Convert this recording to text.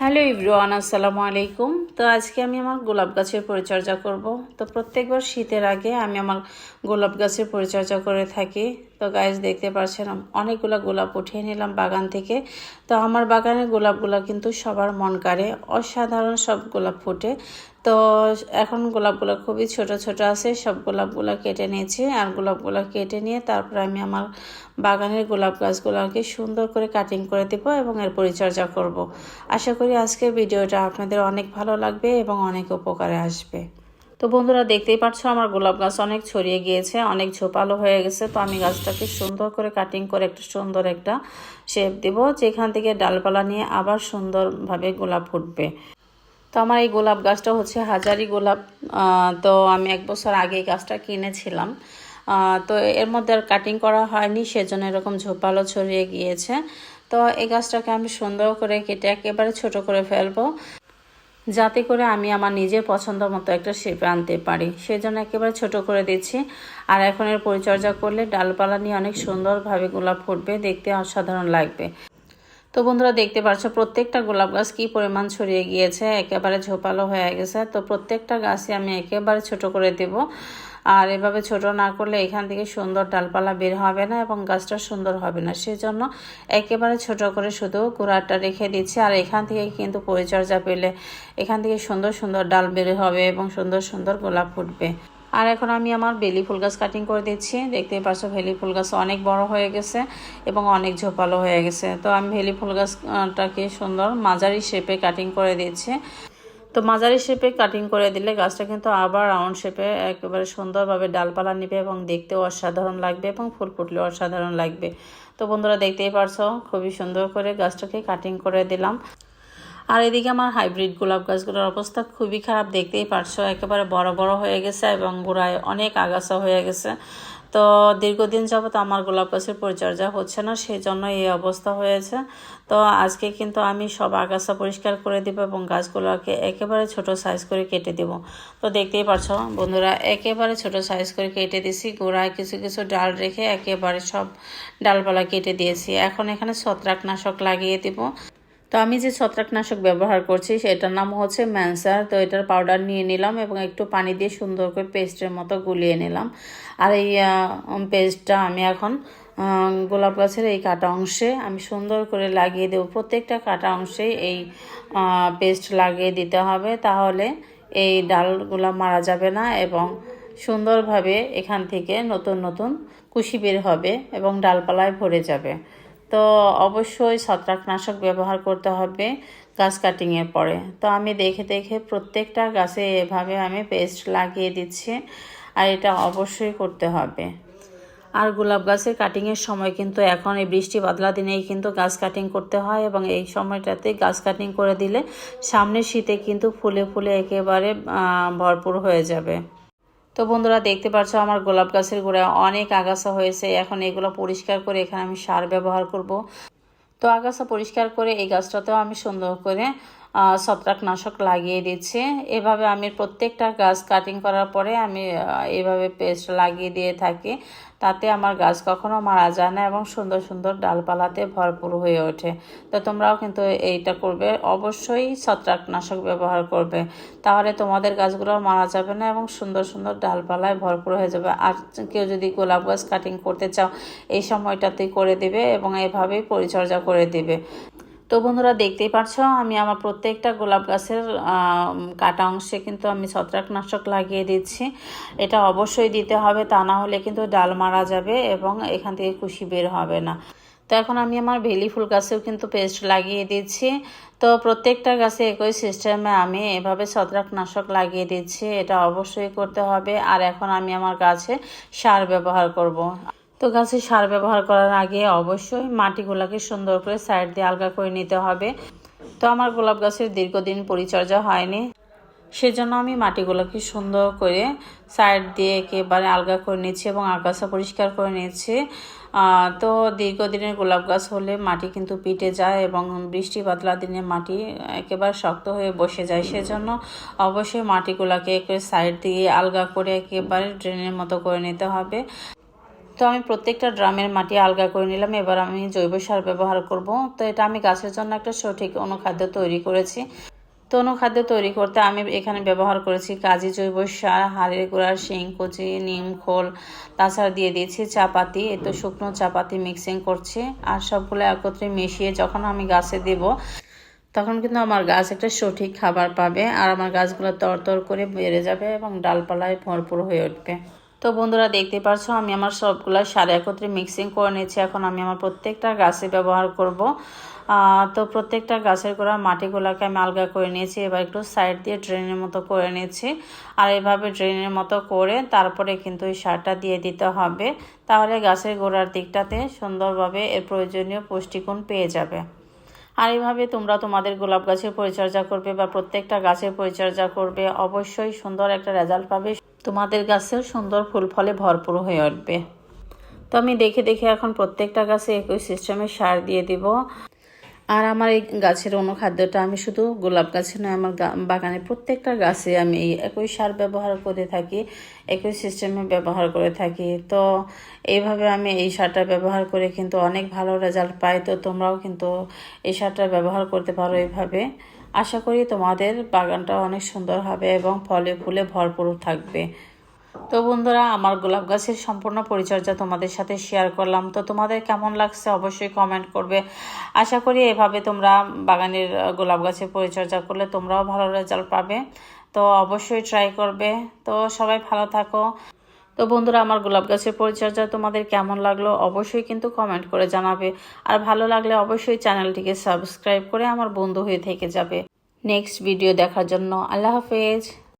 Hello ইব্রুয়ান আসসালামু আলাইকুম। তো আজকে আমি আমার গোলাপ গাছের পরিচর্যা করব। তো প্রত্যেকবার শীতের আগে আমি আমার গোলাপ গাছের পরিচর্যা করে থাকি। তো গাছ দেখতে পাচ্ছেন অনেকগুলো গোলাপ উঠিয়ে নিলাম বাগান থেকে। তো আমার বাগানের গোলাপগুলো কিন্তু সবার মন কাড়ে। অসাধারণ সব গোলাপ ফুটে। তো এখন গোলাপগুলো খুবই ছোট ছোট আছে, সব গোলাপগুলো কেটে নিয়েছি। আর গোলাপগুলো কেটে নিয়ে তারপর আমি আমার বাগানের গোলাপ গাছগুলোকে সুন্দর করে কাটিং করে দেব এবং এর পরিচর্যা করব। আশা করি আজকের ভিডিওটা আপনাদের অনেক ভালো লাগবে এবং অনেক উপকারে আসবে। তো বন্ধুরা দেখতেই পাচ্ছ আমার গোলাপ গাছ অনেক ছড়িয়ে গিয়েছে, অনেক ঝোপালো হয়ে গেছে। তো আমি গাছটাকে সুন্দর করে কাটিং করে একটা সুন্দর একটা শেপ দেব, যেখান থেকে ডালপালা নিয়ে আবার সুন্দরভাবে গোলাপ ফুটবে। তো আমার এই গোলাপ গাছটা হচ্ছে হাজারি গোলাপ। তো আমি এক বছর আগে এই গাছটা কিনেছিলাম। তো এর মধ্যে আর কাটিং করা হয়নি, সেজন্য এরকম ঝোপালো ছড়িয়ে গিয়েছে। তো এই গাছটাকে আমি সুন্দর করে কেটে একেবারে ছোট করে ফেলব। যাতে করে আমি আমার নিজের পছন্দ মতো একটা শেপে আনতে পারি। সেজন্য একেবারে ছোট করে দিচ্ছি। আর এখন এর পরিচর্যা করলে ডালপালা নিয়ে অনেক সুন্দরভাবে গোলাপ ফুটবে, দেখতে অসাধারণ লাগবে। তো বন্ধুরা, দেখতে পাচ্ছ প্রত্যেকটা গোলাপ গাছ কী পরিমাণ ছড়িয়ে গিয়েছে, একেবারে ঝোপালো হয়ে গেছে। তো প্রত্যেকটা গাছই আমি একেবারে ছোট করে দেব। আর এভাবে ছোট না করলে এখান থেকে সুন্দর ডালপালা বের হবে না এবং গাছটা সুন্দর হবে না। সেজন্য একেবারে ছোট করে শুধু গোড়াটা রেখে দিচ্ছি। আর এখান থেকে কিন্তু পরিচর্যা পেলে এখান থেকে সুন্দর সুন্দর ডাল বের হবে এবং সুন্দর সুন্দর গোলাপ ফুটবে। আর এখন আমি আমার বেলি ফুল গাছ কাটিং করে দিচ্ছি। দেখতেই পাচ্ছ ভেলি ফুল গাছ অনেক বড় হয়ে গেছে এবং অনেক ঝোপালো হয়ে গেছে। তো আমি ভেলি ফুল গাছটাকে সুন্দর মাঝারি শেপে কাটিং করে দিচ্ছি। তো মাঝারি শেপে কাটিং করে দিলে গাছটা কিন্তু আবার রাউন্ড শেপে একেবারে সুন্দরভাবে ডালপালা নেবে এবং দেখতেও অসাধারণ লাগবে এবং ফুল ফুটলেও অসাধারণ লাগবে। তো বন্ধুরা দেখতেই পারছ, খুবই সুন্দর করে গাছটাকে কাটিং করে দিলাম। আর এদিকে আমার হাইব্রিড গোলাপ গাছগুলোর অবস্থা খুবই খারাপ, দেখতেই পারছ, একেবারে বড় বড় হয়ে গেছে এবং গোড়ায় অনেক আগাছা হয়ে গেছে। তো দীর্ঘদিন যাবত আমার গোলাপ গাছের পরিচর্যা হচ্ছে না সেই জন্য এই অবস্থা হয়েছে। তো আজকে কিন্তু আমি সব আগাছা পরিষ্কার করে দেবো এবং গাছগুলোকে একেবারে ছোট সাইজ করে কেটে দেব। তো দেখতেই পারছ বন্ধুরা, একেবারে ছোট সাইজ করে কেটে দিছি গোড়ায় কিছু কিছু ডাল রেখে একেবারে সব ডালপালা কেটে দিয়েছি। এখন এখানে ছত্রাকনাশক লাগিয়ে দেবো। তো আমি যে ছত্রাকনাশক ব্যবহার করছি, সেটার নাম হচ্ছে ম্যানসার তো এটার পাউডার নিয়ে নিলাম এবং একটু পানি দিয়ে সুন্দর করে পেস্টের মতো গুলিয়ে নিলাম। আর এই পেস্টটা আমি এখন গোলাপ গাছের এই কাটা অংশে আমি সুন্দর করে লাগিয়ে দেবো। প্রত্যেকটা কাটা অংশে এই পেস্ট লাগিয়ে দিতে হবে। তাহলে এই ডালগুলো মারা যাবে না এবং সুন্দরভাবে এখান থেকে নতুন নতুন কুশি বের হবে এবং ডালপালায় ভরে যাবে। তো অবশ্যই ছত্রাকনাশক ব্যবহার করতে হবে গাছ কাটিংয়ের পরে। তো আমি দেখে দেখে প্রত্যেকটা গাছে এভাবে আমি পেস্ট লাগিয়ে দিচ্ছি আর এটা অবশ্যই করতে হবে। আর গোলাপ গাছের কাটিংয়ের সময় কিন্তু এখন এই বৃষ্টি বাদলা দিনেই কিন্তু গাছ কাটিং করতে হয় এবং এই সময়টাতে গাছ কাটিং করে দিলে সামনের শীতে কিন্তু ফুলে ফুলে একেবারে ভরপুর হয়ে যাবে। তো বন্ধুরা দেখতে পাচ্ছ আমার গোলাপ গাছের গোড়ায় অনেক আগাছা হয়েছে। এখন এগুলো পরিষ্কার করে এখানে আমি সার ব্যবহার করব। তো আগাছা পরিষ্কার করে এই গাছটাতেও আমি সুন্দর করে ছত্রাকনাশক লাগিয়ে দিচ্ছি। এভাবে আমি প্রত্যেকটা গাছ কাটিং করার পরে আমি এভাবে পেস্ট লাগিয়ে দিয়ে থাকি। তাতে আমার গাছ কখনো মারা যায় না এবং সুন্দর সুন্দর ডালপালাতে ভরপুর হয়ে ওঠে। তো তোমরাও কিন্তু এইটা করবে। অবশ্যই ছত্রাকনাশক ব্যবহার করবে। তাহলে তোমাদের গাছগুলো মারা যাবে না এবং সুন্দর সুন্দর ডালপালায় ভরপুর হয়ে যাবে। আর কেউ যদি গোলাপ গাছ কাটিং করতে চাও, এই সময়টাতেই করে দিবে এবং এভাবেই পরিচর্যা করে দিবে। তো বন্ধুরা দেখতেই পাচ্ছ আমি আমার প্রত্যেকটা গোলাপ গাছের কাটা অংশে কিন্তু আমি ছত্রাকনাশক লাগিয়ে দিচ্ছি। এটা অবশ্যই দিতে হবে, তা না হলে কিন্তু ডাল মারা যাবে এবং এখান থেকে কুশি বের হবে না। তো এখন আমি আমার ভেলি ফুল গাছেও কিন্তু পেস্ট লাগিয়ে দিচ্ছি। তো প্রত্যেকটা গাছে একই সিস্টেমে আমি এভাবে ছত্রাকনাশক লাগিয়ে দিচ্ছি, এটা অবশ্যই করতে হবে। আর এখন আমি আমার গাছে সার ব্যবহার করব। তো গাছে সার ব্যবহার করার আগে অবশ্যই মাটিগুলোকে সুন্দর করে সাইড দিয়ে আলগা করে নিতে হবে। তো আমার গোলাপ গাছের দীর্ঘদিন পরিচর্যা হয়নি, সেজন্য আমি মাটিগুলোকে সুন্দর করে সাইড দিয়ে একেবারে আলগা করে নিচ্ছি এবং আগাছা পরিষ্কার করে নিচ্ছি। তো দীর্ঘদিনের গোলাপ গাছ হলে মাটি কিন্তু পিটে যায় এবং বৃষ্টি বাদলা দিনে মাটি একেবারে শক্ত হয়ে বসে যায়, সেজন্য অবশ্যই মাটিগুলোকে সাইড দিয়ে আলগা করে একেবারে ড্রেনের মতো করে নিতে হবে। তো আমি প্রত্যেকটা ড্রামের মাটি আলগা করে নিলাম, এবার আমি জৈব সার ব্যবহার করব। তো এটা আমি গাছের জন্য একটা সঠিক অনুখাদ্য তৈরি করেছি। তো অনুখাদ্য তৈরি করতে আমি এখানে ব্যবহার করেছি কাজী জৈব সার, হাড়ের গুঁড়ার শিং, কুচি, নিম, খোল। তাছাড়া দিয়ে দিয়েছি চাপাতি, এ তো শুকনো চাপাতি মিক্সিং করছি আর সবগুলো একত্রে মিশিয়ে যখন আমি গাছে দেব, তখন কিন্তু আমার গাছ একটা সঠিক খাবার পাবে আর আমার গাছগুলো তরতর করে বেড়ে যাবে এবং ডালপালায় ভরপুর হয়ে উঠবে। তো বন্ধুরা দেখতে পারছ, আমি আমার সবগুলা সার একত্রে মিক্সিং করে নিয়েছি। এখন আমি আমার প্রত্যেকটা গাছে ব্যবহার করব। তো প্রত্যেকটা গাছের গোড়া মাটিগুলোকে আমি আলগা করে নিয়েছি, এবার একটু সাইড দিয়ে ড্রেনের মতো করে নিয়েছি। আর এভাবে ড্রেনের মতো করে তারপরে কিন্তু এই সারটা দিয়ে দিতে হবে। তাহলে গাছের গোড়ার দিকটাতে সুন্দরভাবে এর প্রয়োজনীয় পুষ্টিগুণ পেয়ে যাবে। আর এইভাবে তোমরা তোমাদের গোলাপ গাছের পরিচর্যা করবে বা প্রত্যেকটা গাছের পরিচর্যা করবে, অবশ্যই সুন্দর একটা রেজাল্ট পাবে। তোমাদের গাছেও সুন্দর ফুল ফলে ভরপুর হয়ে উঠবে। তো আমি দেখে দেখে এখন প্রত্যেকটা গাছে একই সিস্টেমে সার দিয়ে দিব। আর আমার এই গাছের অনুখাদ্যটা আমি শুধু গোলাপ গাছে নয়, আমার বাগানে প্রত্যেকটা গাছে আমি এই একই সার ব্যবহার করে থাকি, একই সিস্টেমে ব্যবহার করে থাকি। তো এইভাবে আমি এই সারটা ব্যবহার করে কিন্তু অনেক ভালো রেজাল্ট পাই। তো তোমরাও কিন্তু এই সারটা ব্যবহার করতে পারো এইভাবে। আশা করি তোমাদের বাগানটা অনেক সুন্দর হবে এবং ফলে ফুলে ভরপুর থাকবে। তো বন্ধুরা, আমার গোলাপ গাছের সম্পূর্ণ পরিচর্যা তোমাদের সাথে শেয়ার করলাম। তো তোমাদের কেমন লাগছে অবশ্যই কমেন্ট করবে। আশা করি এভাবে তোমরা বাগানের গোলাপ গাছের পরিচর্যা করলে তোমরাও ভালো রেজাল্ট পাবে। তো অবশ্যই ট্রাই করবে। তো সবাই ভালো থাকো। তো বন্ধুরা, আমার গোলাপ গাছের পরিচর্যা তোমাদের কেমন লাগল অবশ্যই কিন্তু কমেন্ট করে জানাবে। আর ভালো লাগলে অবশ্যই চ্যানেলটিকে সাবস্ক্রাইব করে আমার বন্ধু হয়ে থেকে যাবে। নেক্সট ভিডিও দেখার জন্য আল্লাহ হাফেজ।